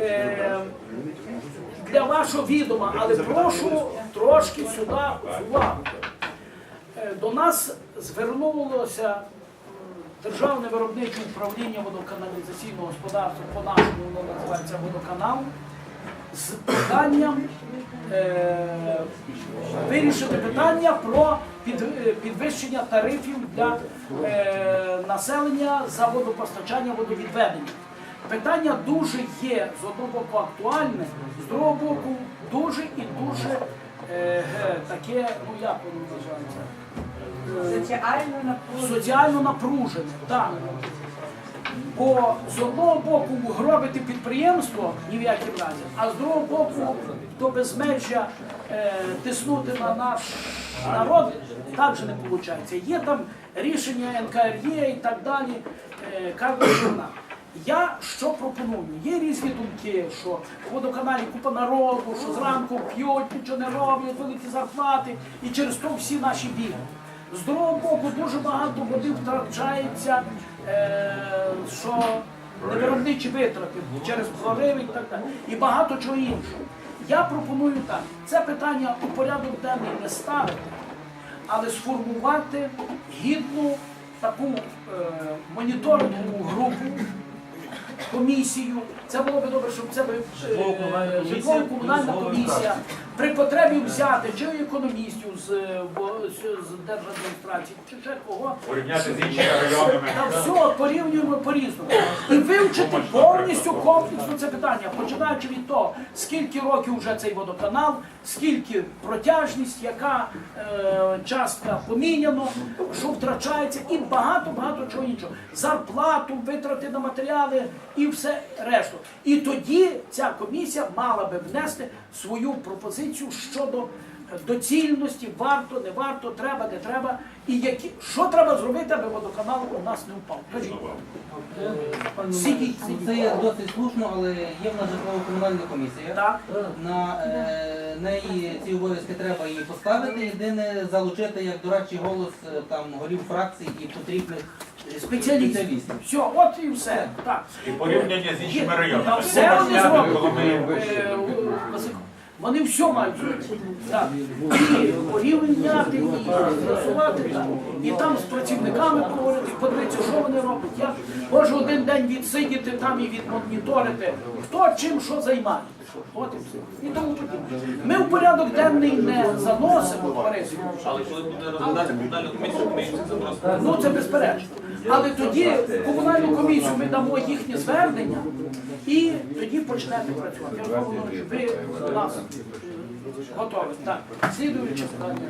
Е, Для вашого відома, але прошу трошки сюди увагу. Е, До нас звернулося Державне виробниче управління водоканалізаційного господарства, по-нашому воно називається водоканал, з питанням е, вирішити питання про під, е, підвищення тарифів для е, населення за водопостачання водовідведення. Питання дуже є з одного боку актуальне, з другого боку дуже і дуже е, таке, ну як воно називається? Соціально напружено. соціально напружене. Так. Бо з одного боку гробити підприємство ні в якому разі, а з другого боку до безмежжя е, тиснути на наш народ також не виходить. Є там рішення НКРЄ і так далі. Е. Я що пропоную? Є різні думки, що в водоканалі купа народу, що зранку п'ють, нічого не роблять, великі зарплати, і через то всі наші бігають. З другого боку, дуже багато води втрачається, е, що невиробничі витрати через прориви і так далі. І багато чого іншого. Я пропоную так, це питання у порядок денний не ставити, але сформувати гідну таку е, моніторингову групу, комісію. Це було б добре, щоб це би е, житлово-комунальна комісія при потребі взяти чи економістів з, е, бо- з з держадміністрації, чи ще кого. Порівняти з іншими районами. Та все порівнюємо по-різному. І вивчити повністю комплексно це питання, починаючи від того, скільки років вже цей водоканал, скільки протяжність, яка е, частка поміняно, що втрачається, і багато-багато чого іншого. Зарплату, витрати на матеріали і все решту. І тоді ця комісія мала би внести свою пропозицію щодо доцільності, варто, не варто, треба, не треба, і які, що треба зробити, аби водоканал у нас не впав. Кажіть. Сидіть, сидіть. Це є досить слушно, але є в нас житлово-комунальна комісія. Так? На е, неї ці обов'язки треба її поставити. Єдине залучити як дорадчий голос е, там голів фракцій і потрібних Спеціалістів. Все, от і все. Так. І порівняння з іншими районами. все вони зроблять. Е, Вони все мають зробити. Так. І порівняти, і так. і там з працівниками поговорити, подивитися, що вони роблять. Я можу один день відсидіти там і відмоніторити, хто чим що займає. От і все. І тому подібне. Ми в порядок денний не заносимо Борисович. Але коли буде розглядати комунальну комісію, комісію це просто Ну це безперечно. Але тоді в комунальну комісію ми дамо їхнє звернення і тоді почнете працювати. Я впевнений, що ви нас е, готові. Так, слідуюче питання.